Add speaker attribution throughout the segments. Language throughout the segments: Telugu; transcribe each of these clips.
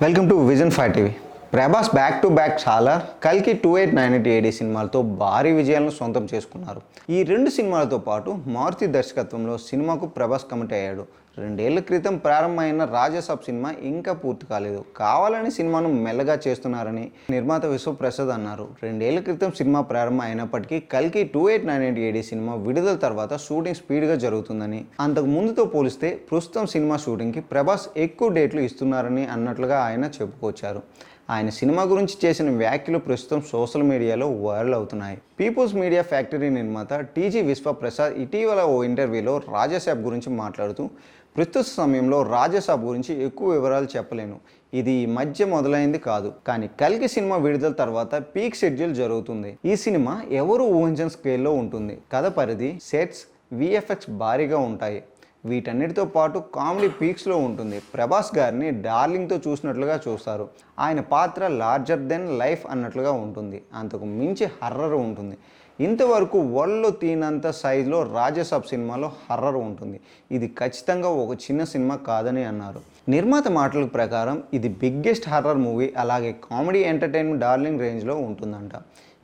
Speaker 1: welcome to vision five TV Prabhas back to back చాలా కల్కి two eight nine eight AD సినిమాలతో భారీ విజయాలను సొంతం చేసుకున్నారు. ఈ రెండు సినిమాలతో పాటు మారుతి దర్శకత్వంలో సినిమాకు ప్రభాస్ కమిట్ అయ్యాడు. రెండేళ్ళ క్రితం ప్రారంభమైన రాజసాబ్ సినిమా ఇంకా పూర్తి కాలేదు. కావాలని సినిమాను మెల్లగా చేస్తున్నారని నిర్మాత విశ్వప్రసాద్ అన్నారు. రెండేళ్ళ క్రితం సినిమా ప్రారంభం అయినప్పటికీ కల్కి two eight nine eight AD cinema విడుదల తర్వాత షూటింగ్ స్పీడ్గా జరుగుతుందని అంతకు ముందుతో పోలిస్తే ప్రస్తుతం సినిమా షూటింగ్కి ప్రభాస్ ఎక్కువ డేట్లు ఇస్తున్నారని అన్నట్లుగా ఆయన చెప్పుకొచ్చారు. ఆయన సినిమా గురించి చేసిన వ్యాఖ్యలు ప్రస్తుతం సోషల్ మీడియాలో వైరల్ అవుతున్నాయి. పీపుల్స్ మీడియా ఫ్యాక్టరీ నిర్మాత టీజీ విశ్వప్రసాద్ ఇటీవల ఓ ఇంటర్వ్యూలో రాజాసాబ్ గురించి మాట్లాడుతూ ప్రస్తుత సమయంలో రాజాసాబ్ గురించి ఎక్కువ వివరాలు చెప్పలేను. ఇది ఈ మధ్య మొదలైంది కాదు. కానీ కలిగి సినిమా విడుదల తర్వాత పీక్ షెడ్యూల్ జరుగుతుంది. ఈ సినిమా ఎవరు ఊహించని స్కేల్లో ఉంటుంది. కథ పరిధి సెట్స్ విఎఫ్ఎక్స్ భారీగా ఉంటాయి. వీటన్నిటితో పాటు కామెడీ పీక్స్లో ఉంటుంది. ప్రభాస్ గారిని డార్లింగ్తో చూసినట్లుగా చూస్తారు. ఆయన పాత్ర లార్జర్ దెన్ లైఫ్ అన్నట్లుగా ఉంటుంది. అంతకు మించి హర్రర్ ఉంటుంది. ఇంతవరకు వరల్డ్లో తీనంత సైజులో రాజసాబ్ సినిమాలో హర్రర్ ఉంటుంది. ఇది ఖచ్చితంగా ఒక చిన్న సినిమా కాదని అన్నారు. నిర్మాత మాటల ప్రకారం ఇది బిగ్గెస్ట్ హర్రర్ మూవీ అలాగే కామెడీ ఎంటర్టైన్మెంట్ డార్లింగ్ రేంజ్లో ఉంటుందంట.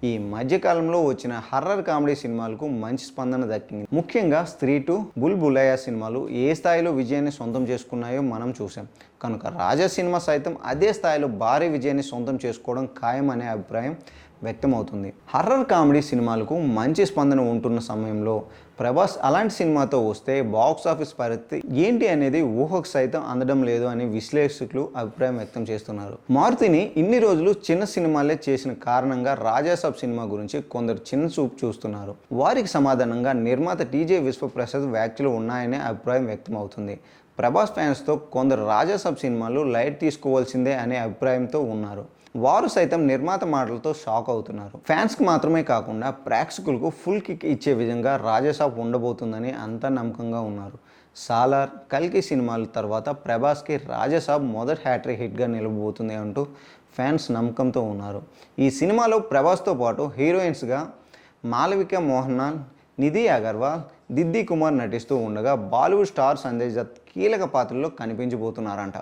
Speaker 1: ఈ మధ్యకాలంలో వచ్చిన హర్రర్ కామెడీ సినిమాలకు మంచి స్పందన దక్కింది. ముఖ్యంగా స్త్రీ టు బుల్ బులయ్య సినిమాలు ఏ స్థాయిలో విజయాన్ని సొంతం చేసుకున్నాయో మనం చూసాం కనుక రాజా సినిమా సైతం అదే స్థాయిలో భారీ విజయాన్ని సొంతం చేసుకోవడం ఖాయం అనే అభిప్రాయం వ్యక్తమవుతుంది. హర్రర్ కామెడీ సినిమాలకు మంచి స్పందన ఉంటున్న సమయంలో ప్రభాస్ అలాంటి సినిమాతో వస్తే బాక్స్ ఆఫీస్ పరిస్థితి ఏంటి అనేది ఊహకు సైతం అందడం లేదు అని విశ్లేషకులు అభిప్రాయం వ్యక్తం చేస్తున్నారు. మారుతిని ఇన్ని రోజులు చిన్న సినిమాలే చేసిన కారణంగా రాజాసాబ్ సినిమా గురించి కొందరు చిన్న చూపు చూస్తున్నారు. వారికి సమాధానంగా నిర్మాత టీజే విశ్వప్రసాద్ వ్యాఖ్యలు ఉన్నాయనే అభిప్రాయం వ్యక్తమవుతుంది. ప్రభాస్ ఫ్యాన్స్తో కొందరు రాజాసాబ్ సినిమాలు లైట్ తీసుకోవాల్సిందే అనే అభిప్రాయంతో ఉన్నారు. వారు సైతం నిర్మాత మాటలతో షాక్ అవుతున్నారు. ఫ్యాన్స్కి మాత్రమే కాకుండా ప్రేక్షకులకు ఫుల్ కిక్ ఇచ్చే విధంగా రాజసాబ్ ఉండబోతుందని అంతా నమ్మకంగా ఉన్నారు. సాలార్ కల్కి సినిమాల తర్వాత ప్రభాస్కి రాజసాబ్ మొదటి హ్యాట్రిక్ హిట్గా నిలబోతుంది అంటూ ఫ్యాన్స్ నమ్మకంతో ఉన్నారు. ఈ సినిమాలో ప్రభాస్తో పాటు హీరోయిన్స్గా మాలవిక మోహన్నాల్ నిధి అగర్వాల్ దిద్ది కుమార్ నటిస్తూ ఉండగా బాలీవుడ్ స్టార్ సంజయ్ దత్ కీలక పాత్రలో కనిపించబోతున్నారంట.